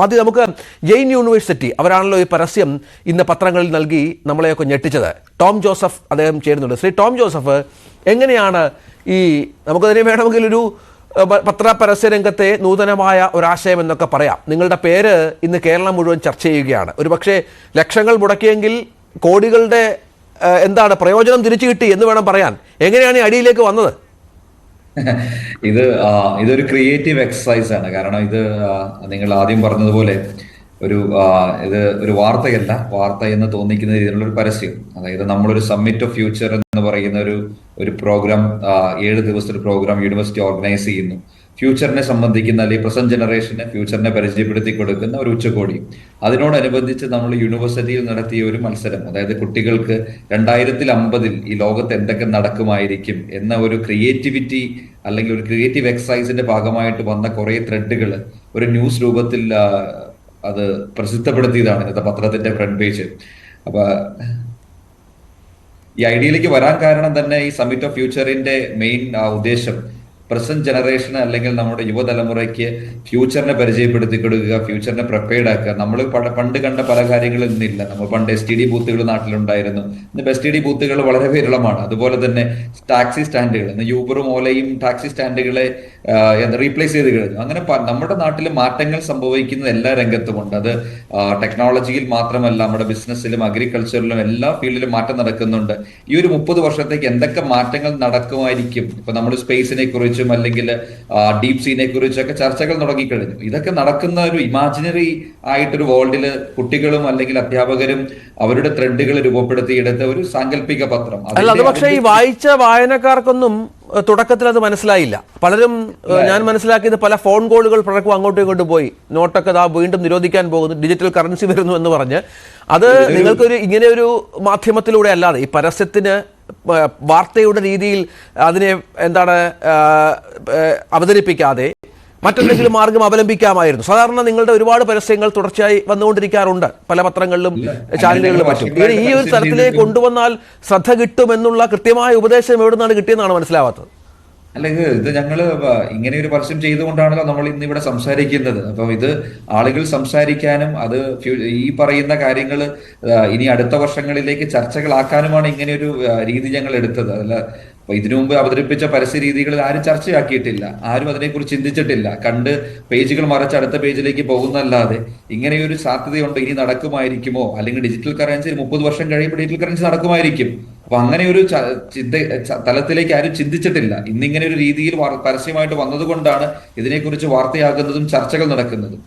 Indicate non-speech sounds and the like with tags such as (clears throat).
ആദ്യം നമുക്ക് ജെയിൻ യൂണിവേഴ്സിറ്റി അവരാണല്ലോ ഈ പരസ്യം ഇന്ന് പത്രങ്ങളിൽ നൽകി നമ്മളെയൊക്കെ ഞെട്ടിച്ചത്. ടോം ജോസഫ് അദ്ദേഹം ചേരുന്നുണ്ട്. ശ്രീ ടോം ജോസഫ് എങ്ങനെയാണ് ഈ നമുക്കതിനെ വേണമെങ്കിൽ ഒരു പത്ര പരസ്യ രംഗത്തെ നൂതനമായ ഒരാശയം എന്നൊക്കെ പറയാം. നിങ്ങളുടെ പേര് ഇന്ന് കേരളം മുഴുവൻ ചർച്ച ചെയ്യുകയാണ്. ഒരു പക്ഷേ ലക്ഷങ്ങൾ മുടക്കിയെങ്കിൽ കോടികളുടെ എന്താണ് പ്രയോജനം തിരിച്ചു കിട്ടി എന്ന് വേണം പറയാൻ. എങ്ങനെയാണ് ഈ അടിയിലേക്ക് വന്നത്? (laughs) ഇത് ഇതൊരു ക്രിയേറ്റീവ് എക്സസൈസ് ആണ്. കാരണം ഇത് നിങ്ങൾ ആദ്യം പറഞ്ഞതുപോലെ ഒരു ഇത് ഒരു വാർത്തയല്ല. വാർത്ത എന്ന് തോന്നിക്കുന്ന രീതിയിലുള്ള ഒരു പരസ്യം. അതായത് നമ്മളൊരു സമ്മിറ്റ് ഓഫ് ഫ്യൂച്ചർ എന്ന് പറയുന്ന ഒരു ഒരു പ്രോഗ്രാം ഏഴ് ദിവസത്തെ പ്രോഗ്രാം യൂണിവേഴ്സിറ്റി ഓർഗനൈസ് ചെയ്യുന്നു. ഫ്യൂച്ചറിനെ സംബന്ധിക്കുന്ന അല്ലെങ്കിൽ പ്രസന്റ് ജനറേഷന് ഫ്യൂച്ചറിനെ പരിചയപ്പെടുത്തി കൊടുക്കുന്ന ഒരു ഉച്ചകോടി. അതിനോടനുബന്ധിച്ച് നമ്മൾ യൂണിവേഴ്സിറ്റിയിൽ നടത്തിയ ഒരു മത്സരം അതായത് കുട്ടികൾക്ക് രണ്ടായിരത്തിൽ അമ്പതിൽ ഈ ലോകത്ത് എന്തൊക്കെ നടക്കുമായിരിക്കും എന്ന ഒരു ക്രിയേറ്റിവിറ്റി അല്ലെങ്കിൽ ഒരു ക്രിയേറ്റീവ് എക്സസൈസിന്റെ ഭാഗമായിട്ട് വന്ന കുറെ ത്രെഡുകൾ ഒരു ന്യൂസ് രൂപത്തിൽ അത് പ്രസിദ്ധപ്പെടുത്തിയതാണ് ഇന്നത്തെ പത്രത്തിന്റെ ഫ്രണ്ട് പേജ് അപ്പൊ ഈ ഐഡിയയിലേക്ക് വരാൻ കാരണം തന്നെ ഈ സമ്മിറ്റ് ഓഫ് ഫ്യൂച്ചറിന്റെ മെയിൻ ഉദ്ദേശം പ്രസന്റ് ജനറേഷന് അല്ലെങ്കിൽ നമ്മുടെ യുവതലമുറയ്ക്ക് ഫ്യൂച്ചറിനെ പരിചയപ്പെടുത്തി കൊടുക്കുക ഫ്യൂച്ചറിനെ പ്രിപ്പയർഡ് ആക്കുക. നമ്മൾ പണ്ട് കണ്ട പല കാര്യങ്ങളും ഇന്നില്ല. നമ്മൾ പണ്ട് എസ് ടി ഡി ബൂത്തുകൾ നാട്ടിലുണ്ടായിരുന്നു. ഇന്ന് എസ് ടി ഡി ബൂത്തുകൾ വളരെ വിരളമാണ്. അതുപോലെ തന്നെ ടാക്സി സ്റ്റാൻഡുകൾ ഇന്ന് യൂബറും ഓലയും ടാക്സി സ്റ്റാൻഡുകളെ റീപ്ലേസ് ചെയ്ത് കഴിഞ്ഞു. അങ്ങനെ നമ്മുടെ നാട്ടിൽ മാറ്റങ്ങൾ സംഭവിക്കുന്നത് എല്ലാ രംഗത്തുമുണ്ട് അത് ടെക്നോളജിയിൽ മാത്രമല്ല നമ്മുടെ ബിസിനസ്സിലും അഗ്രികൾച്ചറിലും എല്ലാ ഫീൽഡിലും മാറ്റം നടക്കുന്നുണ്ട്. ഈ ഒരു മുപ്പത് വർഷത്തേക്ക് എന്തൊക്കെ മാറ്റങ്ങൾ നടക്കുമായിരിക്കും? ഇപ്പൊ നമ്മൾ സ്പേസിനെ കുറിച്ചും അല്ലെങ്കിൽ ഡീപ് സീനെ കുറിച്ചൊക്കെ ചർച്ചകൾ തുടങ്ങിക്കഴിഞ്ഞു. ഇതൊക്കെ നടക്കുന്ന ഒരു ഇമാജിനറി ആയിട്ടൊരു വേൾഡിൽ കുട്ടികളും അല്ലെങ്കിൽ അധ്യാപകരും അവരുടെ ത്രെഡുകൾ രൂപപ്പെടുത്തിയെടുത്ത ഒരു സാങ്കല്പിക പത്രം. അത് പക്ഷേ ഈ വായിച്ച വായനക്കാർക്കൊന്നും തുടക്കത്തിൽ അത് മനസ്സിലായില്ല. പലരും ഞാൻ മനസ്സിലാക്കിയത് പല ഫോൺ കോളുകൾ പലർക്കും അങ്ങോട്ടും ഇങ്ങോട്ടും പോയി. നോട്ടൊക്കെ ദാ വീണ്ടും നിരോധിക്കാൻ പോകുന്നു. ഡിജിറ്റൽ കറൻസി വരുന്നു എന്ന് പറഞ്ഞ്. അത് നിങ്ങൾക്കൊരു ഇങ്ങനെ ഒരു മാധ്യമത്തിലൂടെ അല്ലാതെ ഈ പരസ്യത്തിന് വാർത്തയുടെ രീതിയിൽ അതിനെ എന്താണ് അവതരിപ്പിക്കാതെ മറ്റെന്തെങ്കിലും (clears throat) മാർഗം അവലംബിക്കാമായിരുന്നു. സാധാരണ നിങ്ങളുടെ ഒരുപാട് പരസ്യങ്ങൾ തുടർച്ചയായി വന്നുകൊണ്ടിരിക്കാറുണ്ട്. പല പത്രങ്ങളിലും ചാനലുകളിലും മറ്റും. ഈ ഒരു തരത്തിലേക്ക് കൊണ്ടുവന്നാൽ ശ്രദ്ധ കിട്ടുമെന്നുള്ള കൃത്യമായ ഉപദേശം എവിടെ നിന്നാണ് കിട്ടിയെന്നാണ് മനസ്സിലാവാത്തത്. അല്ല ഇത് ഞങ്ങൾ ഇങ്ങനെ ഒരു പരസ്യം ചെയ്തുകൊണ്ടാണല്ലോ നമ്മൾ ഇന്ന് ഇവിടെ സംസാരിക്കുന്നത്. അപ്പം ഇത് ആളുകൾ സംസാരിക്കാനും അത് ഈ പറയുന്ന കാര്യങ്ങൾ ഇനി അടുത്ത വർഷങ്ങളിലേക്ക് ചർച്ചകളാക്കാനുമാണ് ഇങ്ങനെ ഒരു രീതി ഞങ്ങൾ എടുത്തത്. അല്ല അപ്പൊ ഇതിനു മുമ്പ് അവതരിപ്പിച്ച പരസ്യ രീതികൾ ആരും ചർച്ചയാക്കിയിട്ടില്ല. ആരും അതിനെക്കുറിച്ച് ചിന്തിച്ചിട്ടില്ല. കണ്ട് പേജുകൾ മറച്ച് അടുത്ത പേജിലേക്ക് പോകുന്നല്ലാതെ ഇങ്ങനെയൊരു സാധ്യതയുണ്ട് ഇനി നടക്കുമായിരിക്കുമോ? അല്ലെങ്കിൽ ഡിജിറ്റൽ കറൻസി മുപ്പത് വർഷം കഴിയുമ്പോൾ ഡിജിറ്റൽ കറൻസി നടക്കുമായിരിക്കും. അപ്പൊ അങ്ങനെ ഒരു ചിന്ത തലത്തിലേക്ക് ആരും ചിന്തിച്ചിട്ടില്ല. ഇന്നിങ്ങനെ ഒരു രീതിയിൽ പരസ്യമായിട്ട് വന്നതുകൊണ്ടാണ് ഇതിനെക്കുറിച്ച് വാർത്തയാകുന്നതും ചർച്ചകൾ നടക്കുന്നതും.